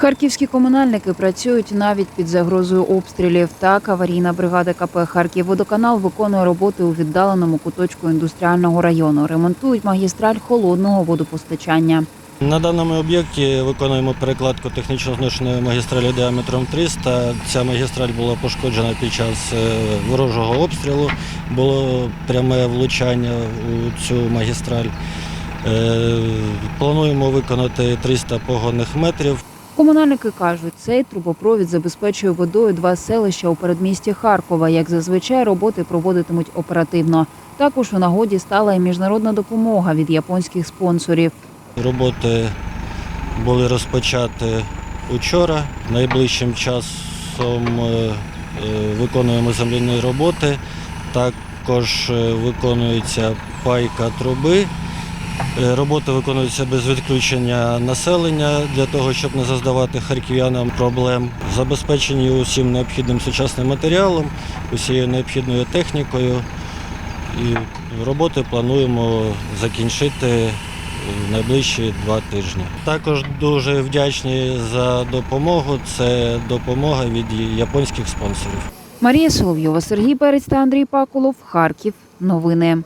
Харківські комунальники працюють навіть під загрозою обстрілів. Так, аварійна бригада КП «Харківводоканал» виконує роботи у віддаленому куточку індустріального району. Ремонтують магістраль холодного водопостачання. На даному об'єкті виконуємо перекладку технічно зношеної магістралі діаметром 300. Ця магістраль була пошкоджена під час е, ворожого обстрілу. Було пряме влучання у цю магістраль. Е, Плануємо виконати 300 погонних метрів. Комунальники кажуть, цей трубопровід забезпечує водою два селища у передмісті Харкова. Як зазвичай, роботи проводитимуть оперативно. Також у нагоді стала і міжнародна допомога від японських спонсорів. Роботи були розпочаті учора. Найближчим часом е, е, виконуємо земляні роботи. Також е, виконується пайка труби. Е, Роботи виконуються без відключення населення для того, щоб не заздавати харків'янам проблем. Забезпечені усім необхідним сучасним матеріалом, усією необхідною технікою. І роботи плануємо закінчити в найближчі два тижні. Також дуже вдячні за допомогу. Це допомога від японських спонсорів. Марія Соловйова, Сергій Перець та Андрій Пакулов. Харків. Новини.